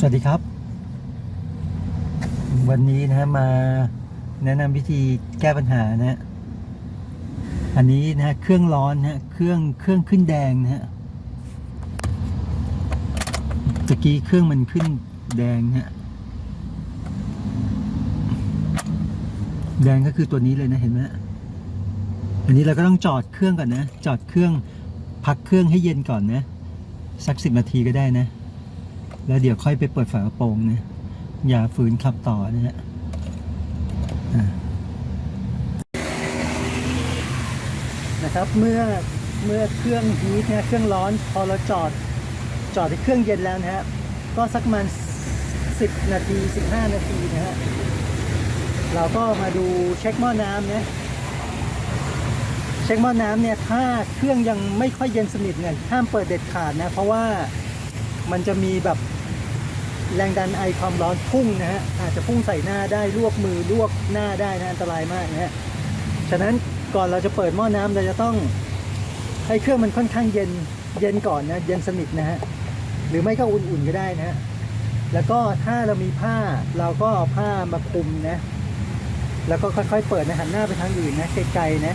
สวัสดีครับ วันนี้นะฮะมาแนะนำวิธีแก้ปัญหานะฮะอันนี้นะฮะเครื่องร้อนนะฮะเครื่องเครื่องขึ้นแดงนะฮะตะกี้เครื่องมันขึ้นแดงนะฮะแดงก็คือตัวนี้เลยนะเห็นไหมฮะอันนี้เราก็ต้องจอดเครื่องก่อนนะ จอดเครื่องพักเครื่องให้เย็นก่อนนะ สักสิบนาทีก็ได้นะ แล้วเดี๋ยวค่อยไปเปิดฝากระโปรงนะ อย่าฝืนขับต่อนะฮะนะครับเมื่อเมื่อเครื่องฮีทเนี่ยเครื่องร้อนพอเราจอดจอดที่เครื่องเย็นแล้วนะฮะก็สักประมาณ10 นาที 15 นาทีนะฮะเราก็มาดูเช็คหม้อน้ำนะเช็คหม้อน้ำเนี่ยถ้าเครื่องยังไม่ค่อยเย็นสนิทเนี่ยห้ามเปิดเด็ดขาดนะ เพราะว่ามันจะมีแบบ แรงดันไอความร้อนพุ่งนะฮะอาจจะพุ่งใส่หน้าได้ลวกมือลวกหน้าได้นะอันตรายมากนะฮะฉะนั้นก่อนเราจะเปิดหม้อน้ำเราจะต้องให้เครื่องมันค่อนข้างเย็นเย็นก่อนนะเย็นสนิทนะฮะหรือไม่ก็อุ่นๆก็ได้นะฮะแล้วก็ถ้าเรามีผ้าเราก็เอาผ้ามาคลุมนะ แล้วก็ค่อยๆเปิดนะหันหน้าไปทางอื่นนะไกลๆนะ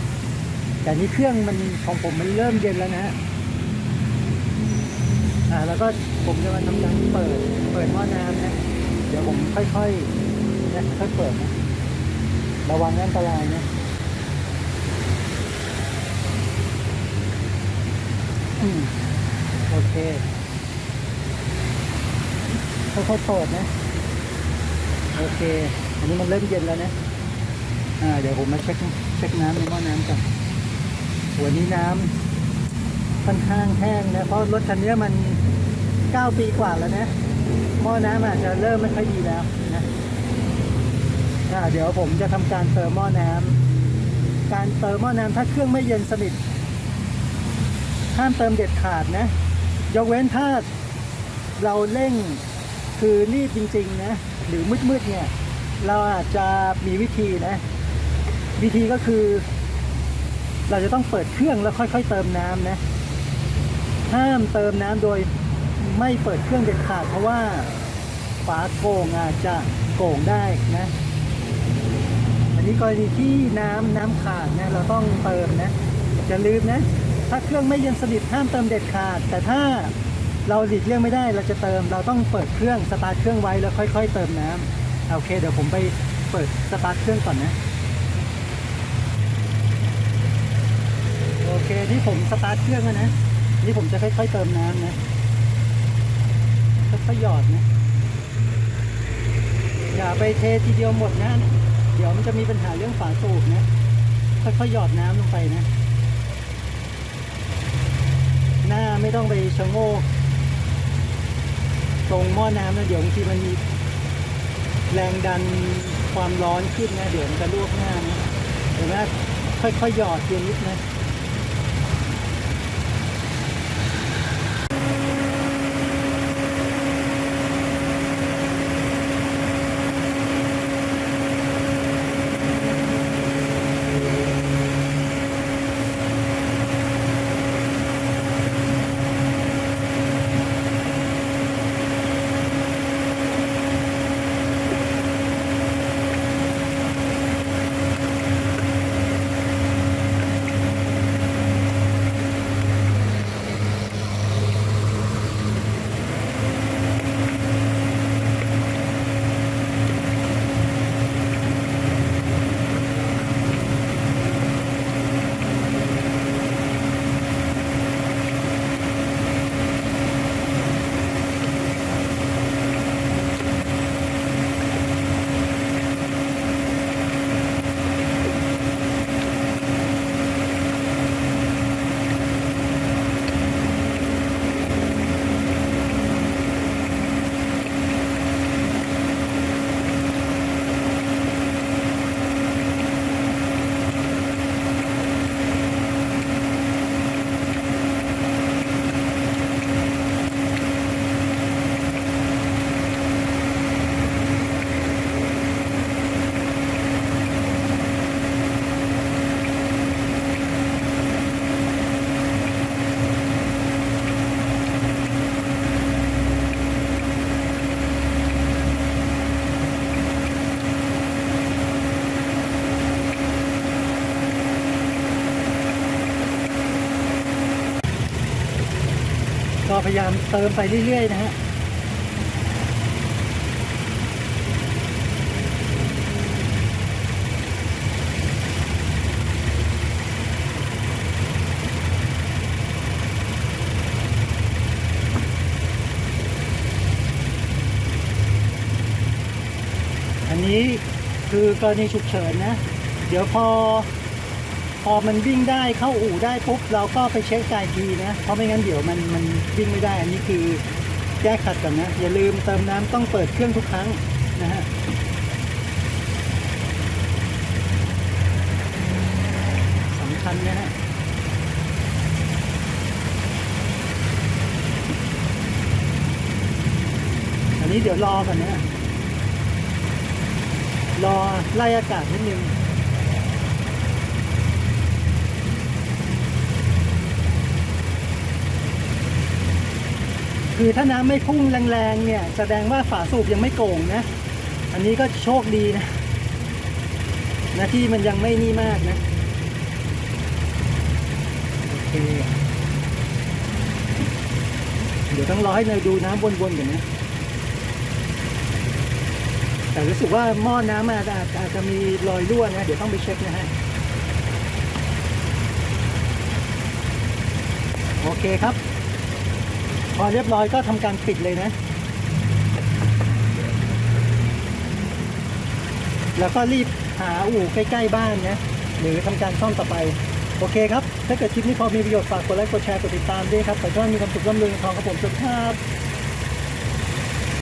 แต่นี้เครื่องมันของผมมันเริ่มเย็นแล้วนะฮะอ่าแล้วก็ผมจะมาทำการเปิด เปิดหม้อน้ำนะ เดี๋ ยวผมค่อยๆนะค่อยเปิดนะระวังอันตรายนะอืมโอเคค่อยๆเปิดนะ โอเค อันนี้มันเริ่มเย็นแล้วนะอ่าเดี๋ยวผมมาเช็คเช็คน้ำในหม้อน้ำก่อนหัวนี้น้ำค่อนข้างแห้งนะ เพราะรถคันนี้มัน9ปีกว่าแล้วนะ หม้อน้ำอาจจะเริ่มไม่ค่อยดีแล้วนะอ่าเดี๋ยวผมจะทำการเติมหม้อน้ำการเติมหม้อน้ำถ้าเครื่องไม่เย็นสนิทห้ามเติมเด็ดขาดนะ ยกเว้นถ้าเราเร่งคือรีบจริงๆนะหรือมืดๆเนี่ยเราอาจจะมีวิธีนะ วิธีก็คือ เราจะต้องเปิดเครื่องแล้วค่อย ๆ เติมน้ำนะ ห้ามเติมน้ำโดย ไม่เปิดเครื่องเด็ดขาดเพราะว่าฝาโก่งอาจจะโก่งได้นะ อันนี้กรณีที่น้ำน้ำขาดนะเราต้องเติมนะอย่าลืมนะ ถ้าเครื่องไม่เย็นสนิทห้ามเติมเด็ดขาด แต่ถ้าเราหลีกเลี่ยงไม่ได้เราจะเติม เราต้องเปิดเครื่องสตาร์ทเครื่องไว้แล้วค่อย ๆ เติมน้ำโอเค เดี๋ยวผมไปเปิดสตาร์ทเครื่องก่อนนะโอเคนี่ผมสตาร์ทเครื่องแล้วนะนี่ผมจะค่อย ๆ เติมน้ำนะ ค่อยๆหยอดนะอย่าไปเททีเดียวหมดนะ เดี๋ยวมันจะมีปัญหาเรื่องฝาสูบนะค่อยๆหยอดน้ำลงไปนะ หน้าไม่ต้องไปชะโงกตรงหม้อน้ำนะเดี๋ยวบางทีมันมีแรงดันความร้อนขึ้นนะ เดี๋ยวมันจะลวกหน้านะเห็นไหมค่อยๆหยอดเทียงนิดนะ พยายามเติมไปเรื่อยๆนะฮะอันนี้คือกรณีฉุกเฉินนะ เดี๋ยวพอ พอมันวิ่งได้เข้าอู่ได้ปุ๊บเราก็ไปเช็คกายทีนะ เพราะไม่งั้นเดี๋ยวมันมันวิ่งไม่ได้อันนี้คือแก้ขัดกันนะ อย่าลืมเติมน้ำต้องเปิดเครื่องทุกครั้งนะฮะสำคัญนะฮะอันนี้เดี๋ยวรอก่อนนะรอไล่อากาศนิดนึง คือถ้าน้ำไม่พุ่งแรงๆเนี่ยแสดงว่าฝาสูบยังไม่โก่งนะ อันนี้ก็โชคดีนะนะที่มันยังไม่นี่มากนะโอเคเดี๋ยวต้องรอให้เนยดูน้ำวนๆก่อนนะแต่รู้สึกว่าหม้อน้ำอาจจะอาจจะมีรอยรั่วนะ เดี๋ยวต้องไปเช็คนะฮะ โอเคครับ อเรียบร้อยก็ทำการปิดเลยนะ แล้วก็รีบหาอู่ใกล้ๆบ้านนะหรือทำการซ่อมต่อไป โอเคครับ ถ้าเกิดคลิปนี้พอมีประโยชน์ฝากกดไลค์กดแชร์กดติดตามด้วยครับขอให้มีความสุขร่ำรวยเงินทองครับผมสุดครับ